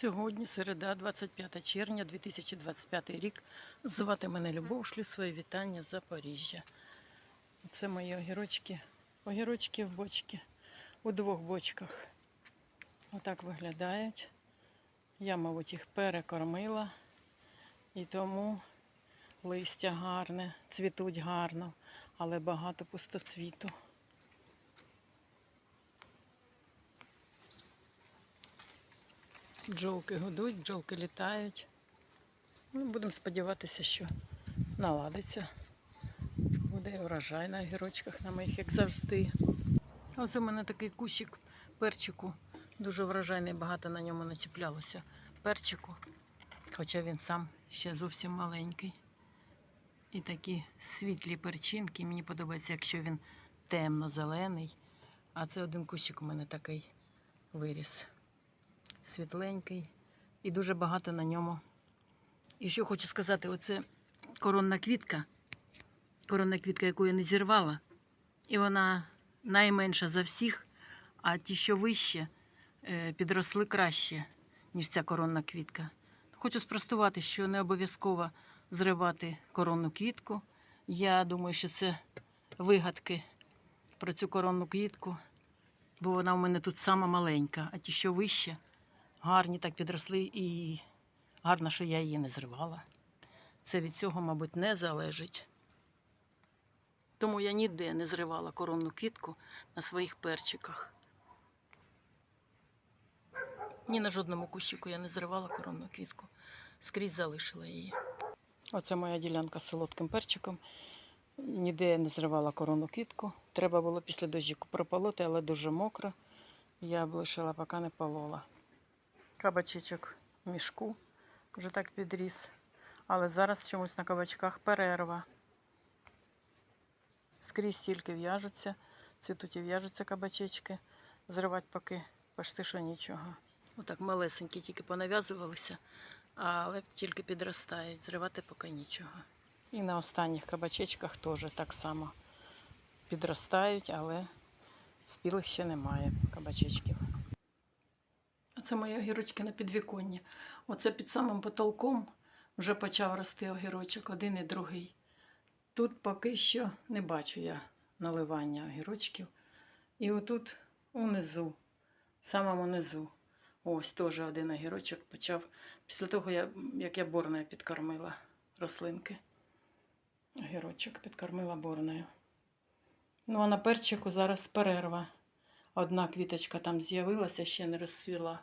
Сьогодні середа, 25 червня 2025 рік. Звати мене Любов, шлю свої вітання з Запоріжжя. Це мої огірочки. Огірочки в бочці. У двох бочках. Отак виглядають. Я, мабуть, їх перекормила. І тому листя гарне, цвітуть гарно, але багато пустоцвіту. Бджолки гудуть, бджолки літають. Ну, будемо сподіватися, що наладиться. Буде і врожай на огірочках на моїх, як завжди. Ось у мене такий кущик перчику. Дуже врожайний, багато на ньому начіплялося перчику. Хоча він сам ще зовсім маленький. І такі світлі перчинки. Мені подобається, якщо він темно-зелений. А це один кущик у мене такий виріс світленький і дуже багато на ньому. І що хочу сказати, оце коронна квітка, коронна квітка, яку я не зірвала, і вона найменша за всіх, а ті, що вище, е, підросли краще, ніж ця коронна квітка. Хочу спростувати, що не обов'язково зривати коронну квітку. Я думаю, що це вигадки про цю коронну квітку, бо вона у мене тут сама маленька, а ті, що вище, гарні так підросли і гарно, що я її не зривала. Це від цього, мабуть, не залежить. Тому я ніде не зривала коронну квітку на своїх перчиках. Ні на жодному кущику я не зривала коронну квітку. Скрізь залишила її. Оце моя ділянка з солодким перчиком. Ніде я не зривала коронну квітку. Треба було після дощику прополоти, але дуже мокро. Я облишила, поки не полола. Кабачечок в мішку вже так підріс. Але зараз чомусь на кабачках перерва. Скрізь тільки в'яжуться, цвітуть і в'яжуться кабачечки. Зривати поки почти що нічого. Отак малесенькі тільки понав'язувалися, але тільки підростають. Зривати поки нічого. І на останніх кабачечках теж так само підростають, але спілих ще немає кабачечків. Це мої огірочки на підвіконні. Оце під самим потолком вже почав рости огірочок, один і другий. Тут поки що не бачу я наливання огірочків. І отут унизу, в самому низу, ось теж один огірочок почав. Після того, як я борною підкормила рослинки. Огірочок підкормила борною. Ну, а на перчику зараз перерва. Одна квіточка там з'явилася, ще не розцвіла.